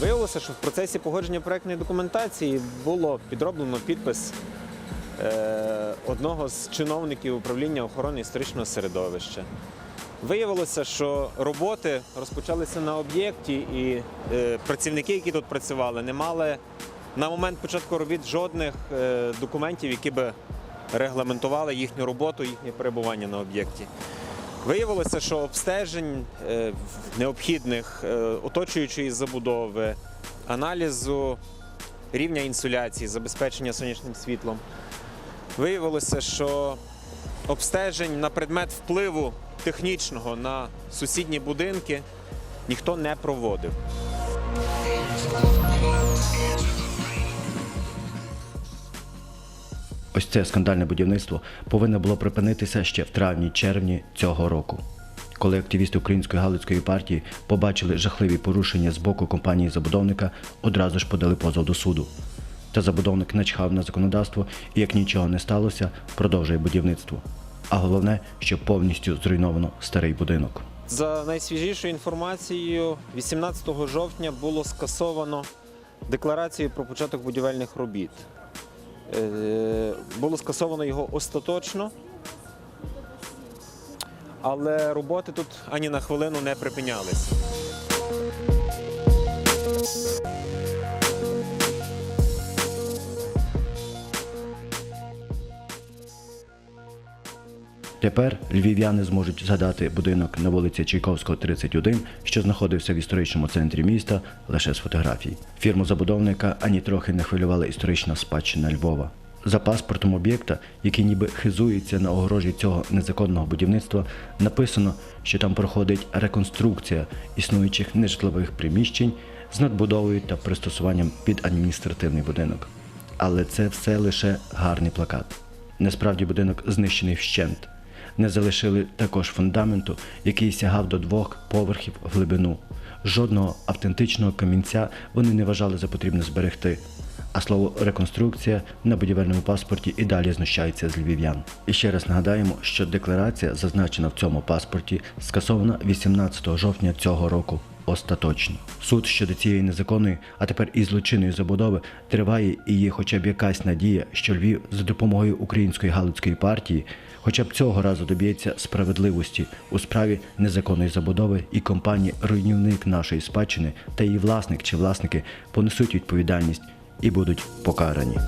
Виявилося, що в процесі погодження проектної документації було підроблено підпис е, одного з чиновників управління охорони історичного середовища. Виявилося, що роботи розпочалися на об'єкті, і е, працівники, які тут працювали, не мали на момент початку робіт жодних е, документів, які би регламентували їхню роботу, їхнє перебування на об'єкті. Виявилося, що обстежень е, необхідних е, оточуючої забудови, аналізу рівня інсуляції, забезпечення сонячним світлом. Виявилося, що обстежень на предмет впливу технічного на сусідні будинки ніхто не проводив. Ось це скандальне будівництво повинно було припинитися ще в травні-червні цього року. Коли активісти Української Галицької партії побачили жахливі порушення з боку компанії забудовника, одразу ж подали позов до суду. Та забудовник начхав на законодавство і, як нічого не сталося, продовжує будівництво. А головне, що повністю зруйновано старий будинок. За найсвіжішою інформацією, 18 жовтня було скасовано декларацію про початок будівельних робіт. Е, Було скасовано його остаточно, але роботи тут ані на хвилину не припинялися. Тепер львів'яни зможуть згадати будинок на вулиці Чайковського, 31, що знаходився в історичному центрі міста, лише з фотографій. Фірму забудовника ані трохи не хвилювала історична спадщина Львова. За паспортом об'єкта, який ніби хизується на огорожі цього незаконного будівництва, написано, що там проходить реконструкція існуючих нежитлових приміщень з надбудовою та пристосуванням під адміністративний будинок. Але це все лише гарний плакат. Насправді будинок знищений вщент. Не залишили також фундаменту, який сягав до двох поверхів в глибину. Жодного автентичного камінця вони не вважали за потрібне зберегти. А слово реконструкція на будівельному паспорті і далі знущається з львів'ян. І ще раз нагадаємо, що декларація, зазначена в цьому паспорті, скасована 18 жовтня цього року. Остаточно суд щодо цієї незаконної, а тепер і злочинної забудови триває і є хоча б якась надія, що Львів за допомогою української галицької партії, хоча б цього разу доб'ється справедливості у справі незаконної забудови, і компанії руйнівник нашої спадщини та її власник чи власники понесуть відповідальність і будуть покарані.